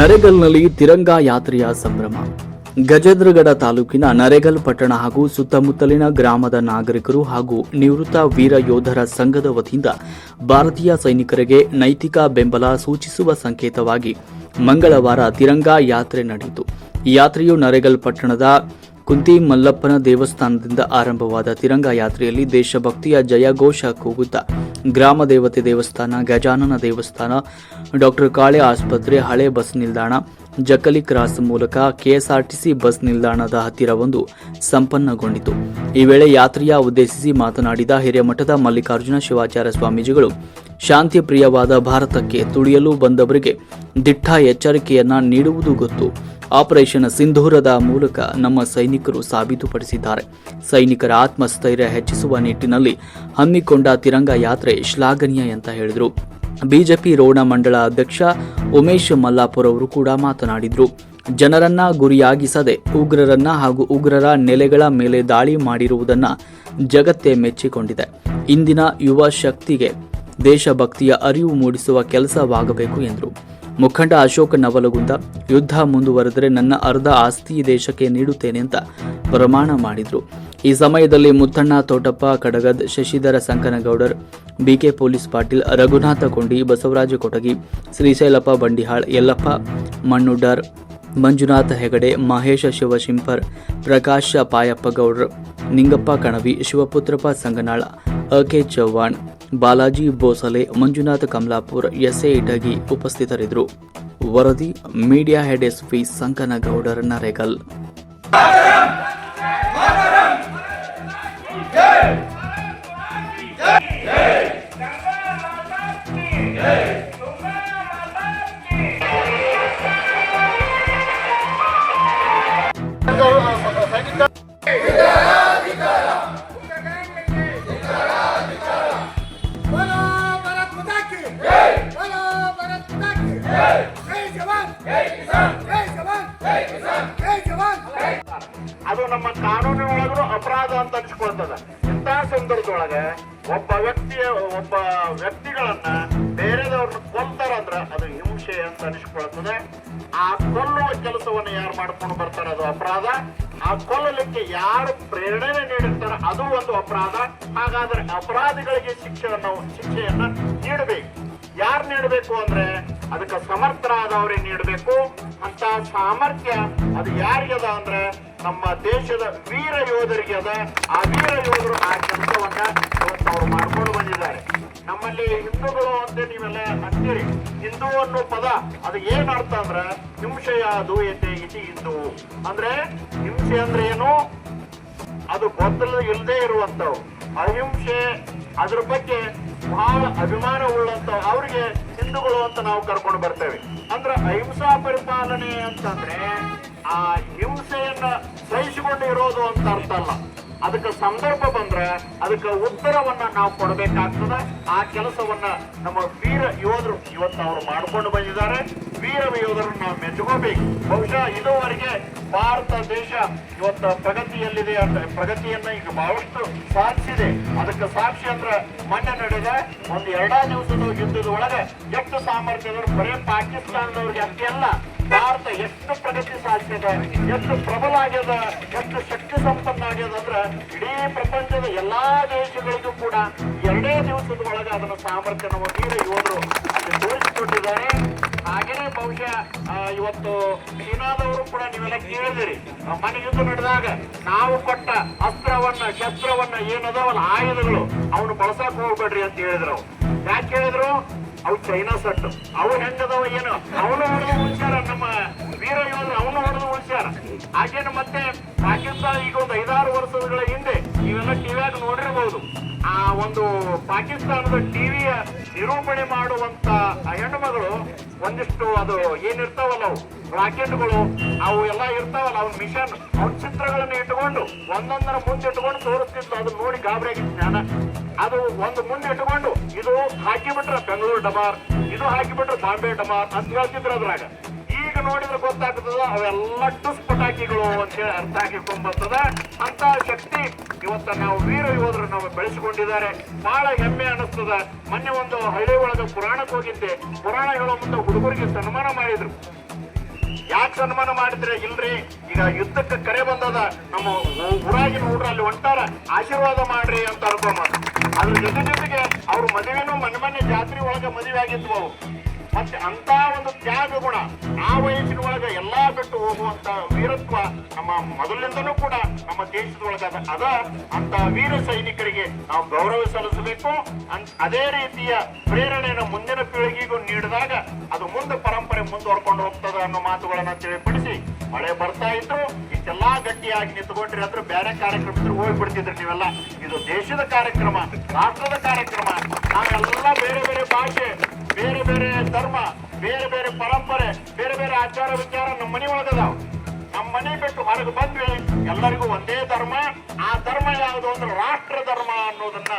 ನರೆಗಲ್ನಲ್ಲಿ ತಿರಂಗಾ ಯಾತ್ರೆಯ ಸಂಭ್ರಮ. ಗಜೇಂದ್ರಗಡ ತಾಲೂಕಿನ ನರೆಗಲ್ ಪಟ್ಟಣ ಹಾಗೂ ಸುತ್ತಮುತ್ತಲಿನ ಗ್ರಾಮದ ನಾಗರಿಕರು ಹಾಗೂ ನಿವೃತ್ತ ವೀರ ಯೋಧರ ಸಂಘದ ವತಿಯಿಂದ ಭಾರತೀಯ ಸೈನಿಕರಿಗೆ ನೈತಿಕ ಬೆಂಬಲ ಸೂಚಿಸುವ ಸಂಕೇತವಾಗಿ ಮಂಗಳವಾರ ತಿರಂಗಾ ಯಾತ್ರೆ ನಡೆಯಿತು. ಯಾತ್ರೆಯು ನರೆಗಲ್ ಪಟ್ಟಣದ ಕುಂತಿ ಮಲ್ಲಪ್ಪನ ದೇವಸ್ಥಾನದಿಂದ ಆರಂಭವಾದ ತಿರಂಗ ಯಾತ್ರೆಯಲ್ಲಿ ದೇಶಭಕ್ತಿಯ ಜಯಘೋಷ ಕೂಗುತ್ತ ಗ್ರಾಮ ದೇವತೆ ದೇವಸ್ಥಾನ, ಗಜಾನನ ದೇವಸ್ಥಾನ, ಡಾಕ್ಟರ್ ಕಾಳೆ ಆಸ್ಪತ್ರೆ, ಹಳೆ ಬಸ್ ನಿಲ್ದಾಣ, ಜಕಲಿ ಕ್ರಾಸ್ ಮೂಲಕ ಕೆಎಸ್ಆರ್ಟಿಸಿ ಬಸ್ ನಿಲ್ದಾಣದ ಹತ್ತಿರ ಒಂದು ಸಂಪನ್ನಗೊಂಡಿತು. ಈ ವೇಳೆ ಯಾತ್ರೆಯ ಉದ್ದೇಶಿಸಿ ಮಾತನಾಡಿದ ಹಿರೇಮಠದ ಮಲ್ಲಿಕಾರ್ಜುನ ಶಿವಾಚಾರ್ಯ ಸ್ವಾಮೀಜಿಗಳು, ಶಾಂತಿ ಪ್ರಿಯವಾದ ಭಾರತಕ್ಕೆ ತುಳಿಯಲು ಬಂದವರಿಗೆ ದಿಟ್ಟ ಎಚ್ಚರಿಕೆಯನ್ನ ನೀಡುವುದು ಗೊತ್ತು. ಆಪರೇಷನ್ ಸಿಂಧೂರದ ಮೂಲಕ ನಮ್ಮ ಸೈನಿಕರು ಸಾಬೀತುಪಡಿಸಿದ್ದಾರೆ. ಸೈನಿಕರ ಆತ್ಮಸ್ಥೈರ್ಯ ಹೆಚ್ಚಿಸುವ ನಿಟ್ಟಿನಲ್ಲಿ ಹಮ್ಮಿಕೊಂಡ ತಿರಂಗ ಯಾತ್ರೆ ಶ್ಲಾಘನೀಯ ಅಂತ ಹೇಳಿದರು. ಬಿಜೆಪಿ ರೋಣ ಮಂಡಳ ಅಧ್ಯಕ್ಷ ಉಮೇಶ್ ಮಲ್ಲಾಪುರ್ ಅವರು ಕೂಡ ಮಾತನಾಡಿದರು. ಜನರನ್ನ ಗುರಿಯಾಗಿಸದೆ ಉಗ್ರರನ್ನ ಹಾಗೂ ಉಗ್ರರ ನೆಲೆಗಳ ಮೇಲೆ ದಾಳಿ ಮಾಡಿರುವುದನ್ನ ಜಗತ್ತೇ ಮೆಚ್ಚಿಕೊಂಡಿದೆ. ಇಂದಿನ ಯುವ ಶಕ್ತಿಗೆ ದೇಶಭಕ್ತಿಯ ಅರಿವು ಮೂಡಿಸುವ ಕೆಲಸವಾಗಬೇಕು ಎಂದರು. ಮುಖಂಡ ಅಶೋಕ ನವಲಗುಂದ, ಯುದ್ಧ ಮುಂದುವರೆದರೆ ನನ್ನ ಅರ್ಧ ಆಸ್ತಿ ದೇಶಕ್ಕೆ ನೀಡುತ್ತೇನೆ ಅಂತ ಪ್ರಮಾಣ ಮಾಡಿದರು. ಈ ಸಮಯದಲ್ಲಿ ಮುತ್ತಣ್ಣ ತೋಟಪ್ಪ, ಕಡಗದ್, ಶಶಿಧರ ಸಂಕನಗೌಡರ್, ಬಿಕೆ ಪೊಲೀಸ್ ಪಾಟೀಲ್, ರಘುನಾಥ ಕೊಂಡಿ, ಬಸವರಾಜ ಕೊಟಗಿ, ಶ್ರೀಶೈಲಪ್ಪ ಬಂಡಿಹಾಳ್, ಯಲ್ಲಪ್ಪ ಮಣ್ಣುಡ್ಡರ್ ಮಂಜುನಾಥ ಹೆಗಡೆ, ಮಹೇಶ ಶಿವಶಿಂಪರ್, ಪ್ರಕಾಶ ಪಾಯಪ್ಪ ಗೌಡ್ರ, ನಿಂಗಪ್ಪ ಕಣವಿ, ಶಿವಪುತ್ರಪ್ಪ ಸಂಗನಾಳ ಅಕೆ ಚವ್ಹಾಣ್ ಬಾಲಾಜಿ ಬೋಸಲೆ ಮಂಜುನಾಥ್ ಕಮಲಾಪುರ್ ಎಸ್ಎ ಇಟಗಿ ಉಪಸ್ಥಿತರಿದ್ದರು. ವರದಿ media head SP Sankanagoudar Naregal. बोलो ಅದು ನಮ್ಮ ಕಾನೂನಿನೊಳಗೂ ಅಪರಾಧ ಅಂತ ಅನ್ಸ್ಕೊಳ್ತದ. ಇಂಥ ಸಂದರ್ಭದೊಳಗೆ ಒಬ್ಬ ವ್ಯಕ್ತಿಯ, ಒಬ್ಬ ವ್ಯಕ್ತಿಗಳನ್ನ ಬೇರೆದವ್ರನ್ನ ಕೊಲ್ತಾರಂದ್ರ ಅದು ಹಿಂಸೆ ಅಂತ ಅನಿಸ್ಕೊಳ್ತದೆ. ಆ ಕೊಲ್ಲುವ ಕೆಲಸವನ್ನು ಯಾರು ಮಾಡ್ಕೊಂಡು ಬರ್ತಾರೆ ಅದು ಅಪರಾಧ. ಆ ಕೊಲ್ಲಲಿಕ್ಕೆ ಯಾರು ಪ್ರೇರಣೆ ನೀಡಿರ್ತಾರ ಅದು ಒಂದು ಅಪರಾಧ. ಹಾಗಾದ್ರೆ ಅಪರಾಧಿಗಳಿಗೆ ಶಿಕ್ಷೆಯನ್ನು ಶಿಕ್ಷೆಯನ್ನ ನೀಡಬೇಕು. ಯಾರು ನೀಡಬೇಕು ಅಂದ್ರೆ ಅದಕ್ಕೆ ಸಮರ್ಥರಾದವರಿಗೆ ನೀಡಬೇಕು. ಅಂತ ಸಾಮರ್ಥ್ಯ ಅದು ಯಾರಿಗದ ಅಂದ್ರೆ ನಮ್ಮ ದೇಶದ ವೀರ ಯೋಧರಿಗೆ ಅದ. ಆ ವೀರ ಯೋಧರು ಆ ಕೆಲಸವನ್ನ ಇವತ್ತು ಅವ್ರು ಮಾಡ್ಕೊಂಡು ಬಂದಿದ್ದಾರೆ. ನಮ್ಮಲ್ಲಿ ಹಿಂದೂಗಳು ಅಂತ ನೀವೆಲ್ಲ ಅಂತೀರಿ ಹಿಂದೂ ಅನ್ನೋ ಪದ, ಅದು ಏನ್ ಅರ್ಥ ಅಂದ್ರೆ ಹಿಂಸೆಯ ದೂಯತೆ ಇತಿ ಹಿಂದೂ. ಅಂದ್ರೆ ಹಿಂಸೆ ಅಂದ್ರೆ ಏನು? ಅದು ಗೊಂದಲ ಇಲ್ಲದೆ ಇರುವಂತವು ಅಹಿಂಸೆ ಅದ್ರ ಬಗ್ಗೆ ಬಹಳ ಅಭಿಮಾನ ಉಳ್ಳಂತ ಅವ್ರಿಗೆ ಹಿಂದೂಗಳು ಅಂತ ನಾವು ಕರ್ಕೊಂಡು ಬರ್ತೇವೆ. ಅಂದ್ರೆ ಅಹಿಂಸಾ ಪರಿಪಾಲನೆ ಅಂತಂದ್ರೆ ಆ ಹಿಂಸೆಯನ್ನ ಸಹಿಸಿಕೊಂಡು ಇರೋದು ಅಂತ ಅರ್ಥ ಅಲ್ಲ. ಅದಕ್ಕೆ ಸಂದರ್ಭ ಬಂದ್ರ ಅದಕ್ಕೆ ಉತ್ತರವನ್ನ ನಾವು ಕೊಡಬೇಕಾಗ್ತದ. ಆ ಕೆಲಸವನ್ನ ನಮ್ಮ ವೀರ ಯೋಧರು ಇವತ್ತು ಅವರು ಮಾಡ್ಕೊಂಡು ಬಂದಿದ್ದಾರೆ. ವೀರ ಯೋಧರನ್ನ ನಾವು ಮೆಚ್ಚುಕೋಬೇಕು ಬಹುಶಃ ಇದುವರೆಗೆ ಭಾರತ ದೇಶ ಇವತ್ತು ಪ್ರಗತಿಯಲ್ಲಿದೆ ಅಂತ, ಪ್ರಗತಿಯನ್ನ ಈಗ ಬಹಳಷ್ಟು ಸಾಧಿಸಿದೆ. ಅದಕ್ಕೆ ಸಾಕ್ಷಿ ಅಂದ್ರೆ ಮೊನ್ನೆ ನಡೆದ ಒಂದು ಎರಡಾ ದಿವಸದ ಯುದ್ಧದ ಒಳಗೆ ಎಷ್ಟು ಸಾಮರ್ಥ್ಯದವರು ಬರೀ ಪಾಕಿಸ್ತಾನದವ್ರಿಗೆ ಅಷ್ಟೇ ಅಲ್ಲ. ಭಾರತ ಎಷ್ಟು ಪ್ರಗತಿ ಸಾಧ್ಯತೆ ಎಷ್ಟು ಪ್ರಬಲ ಆಗ್ಯದ ಎಷ್ಟು ಶಕ್ತಿ ಸಂಪನ್ನ ಆಗ್ಯದ ಅಂದ್ರೆ ಇಡೀ ಪ್ರಪಂಚದ ಎಲ್ಲಾ ದೇಶಗಳಿಗೂ ಕೂಡ ಎರಡೇ ದಿವಸದ ಒಳಗೆ ಅದನ್ನು ಸಾಮರ್ಥ್ಯ ನಮ್ಮ ವೀರ ಯೋಧರು ಅಲ್ಲಿ ತೋರಿಸಿಕೊಟ್ಟಿದ್ದಾರೆ. ಹಾಗೆಯೇ ಬಹುಶಃ ಇವತ್ತು ಚೀನಾದವರು ಕೂಡ ನೀವೆಲ್ಲ ಕೇಳಿದಿರಿ. ಮನೆ ಯುದ್ಧ ನಡೆದಾಗ ನಾವು ಕೊಟ್ಟ ಅಸ್ತ್ರವನ್ನ, ಶಸ್ತ್ರವನ್ನ ಏನದಾವಲ್ಲ, ಆಯುಧಗಳು ಅವನು ಬಳಸಕ್ ಹೋಗ್ಬೇಡ್ರಿ ಅಂತ ಹೇಳಿದ್ರು. ಯಾಕೆ ಹೇಳಿದ್ರು ಅವು ಚೈನಾ ಸಟ್ಟು. ಅವು ಹೆಂಗದವ ಏನು? ಅವನು ಪಾಕಿಸ್ತಾನದ ಟಿವಿಯ ನಿರೂಪಣೆ ಮಾಡುವಂತ ಹೆಣ್ಣುಮಗಳು, ಒಂದಿಷ್ಟು ಅದು ಏನಿರ್ತಾವಲ್ಲ ಅವು? ರಾಕೆಟ್ಗಳು, ಅವು ಎಲ್ಲ ಇರ್ತಾವಲ್ಲ ಅವ್ನ ಮಿಷನ್ ಅವ್ನ ಚಿತ್ರಗಳನ್ನ ಇಟ್ಟುಕೊಂಡು, ಒಂದೊಂದರ ಮುಂದೆ ಇಟ್ಟುಕೊಂಡು ತೋರಿಸ್ತಿದ್ಲು. ಅದನ್ನ ನೋಡಿ ಗಾಬರಿಯಾಗಿತ್ತು ಜ್ಞಾನ. ಅದು ಒಂದು ಮುಂದೆ ಇಟ್ಟುಕೊಂಡು, ಇದು ಹಾಕಿಬಿಟ್ರೆ ಬೆಂಗಳೂರು ಡಬಾರ್ ಇದು ಹಾಕಿಬಿಟ್ರೆ ಬಾಂಬೆ ಡಬಾರ್ ಅಂತ ಹೇಳ್ತಿದ್ರು ಅದ್ರಾಗ. ಈಗ ನೋಡಿದ್ರೆ ಗೊತ್ತಾಗ್ತದ ಅವೆಲ್ಲ ಟುಸ್ ಪಟಾಕಿಗಳು ಅಂತ ಹೇಳಿ ಅರ್ಥ ಆಗಿಕೊಂಡ್ಬರ್ತದ ಅಂತ ಶಕ್ತಿ ಇವತ್ತ ನಾವು ವೀರ ಯೋಧರು ನಾವು ಬೆಳೆಸಿಕೊಂಡಿದ್ದಾರೆ. ಬಹಳ ಹೆಮ್ಮೆ ಅನಿಸ್ತದ ಮೊನ್ನೆ ಒಂದು ಹಳ್ಳಿ ಒಳಗೆ ಪುರಾಣಕ್ಕೆ ಹೋಗಿದ್ದೆ. ಪುರಾಣ ಹೇಳೋ ಮುಂದೆ ಹುಡುಗರಿಗೆ ಸನ್ಮಾನ ಮಾಡಿದ್ರು. ಯಾಕೆ ಸನ್ಮಾನ ಮಾಡಿದ್ರೆ? ಇಲ್ರಿ, ಈಗ ಯುದ್ಧಕ್ಕೆ ಕರೆ ಬಂದದ. ನಮ್ಮ ಊರಾಗಿನ ಊರಲ್ಲಿ ಹೊಂಟಾರ. ಆಶೀರ್ವಾದ ಮಾಡ್ರಿ ಅಂತ ಅನ್ಕೊಂಬ ಅದ್ರ ಜೊತೆ ಜೊತೆಗೆ ಅವ್ರ ಮದುವೆನೂ ಮನೆ ಮೊನ್ನೆ ಜಾತ್ರೆ ಒಳಗೆ ಮದುವೆ ಆಗಿದ್ವು ಮತ್ತೆ ಅಂತ ಒಂದು ತ್ಯಾಗ ಗುಣ. ಆ ವಯಸ್ಸಿನ ಒಳಗ ಎಲ್ಲಾ ಬಿಟ್ಟು ಹೋಗುವಂತ ವೀರತ್ವ ನಮ್ಮ ಮೊದಲಿನಿಂದನೂ ಕೂಡ ನಮ್ಮ ದೇಶದೊಳಗ ಅದ. ಅಂತ ವೀರ ಸೈನಿಕರಿಗೆ ನಾವು ಗೌರವ ಸಲ್ಲಿಸಬೇಕು. ಅದೇ ರೀತಿಯ ಪ್ರೇರಣೆಯನ್ನು ಮುಂದಿನ ಪೀಳಿಗೆಗೂ ನೀಡಿದಾಗ ಅದು ಮುಂದೆ ಪರಂಪರೆ ಮುಂದುವರ್ಕೊಂಡು ಹೋಗ್ತದ ಅನ್ನೋ ಮಾತುಗಳನ್ನ ತಿಳಿಪಡಿಸಿ ಮಳೆ ಬರ್ತಾ ಇದ್ರು, ಇಷ್ಟೆಲ್ಲಾ ಗಟ್ಟಿಯಾಗಿ ನಿಂತ್ಕೊಂಡ್ರಿ ಅಂದ್ರೆ ಬೇರೆ ಕಾರ್ಯಕ್ರಮ ಇದ್ರೆ ಹೋಗ್ಬಿಡ್ತಿದ್ರಿ ನೀವೆಲ್ಲ. ಇದು ದೇಶದ ಕಾರ್ಯಕ್ರಮ, ರಾಷ್ಟ್ರದ ಕಾರ್ಯಕ್ರಮ. ನಾವೆಲ್ಲ ಬೇರೆ ಬೇರೆ ಭಾಷೆ ಬೇರೆ ಬೇರೆ ಧರ್ಮ, ಬೇರೆ ಬೇರೆ ಪರಂಪರೆ, ಬೇರೆ ಬೇರೆ ಆಚಾರ ವಿಚಾರ ನಮ್ಮ ಮನೆ ಒಳಗದಾವ ನಮ್ಮ ಮನೆ ಬಿಟ್ಟು ಹೊರಗೆ ಬಂದ್ವಿ ಎಲ್ಲರಿಗೂ ಒಂದೇ ಧರ್ಮ. ಆ ಧರ್ಮ ಯಾವುದು ಅಂದ್ರೆ ರಾಷ್ಟ್ರ ಧರ್ಮ ಅನ್ನೋದನ್ನ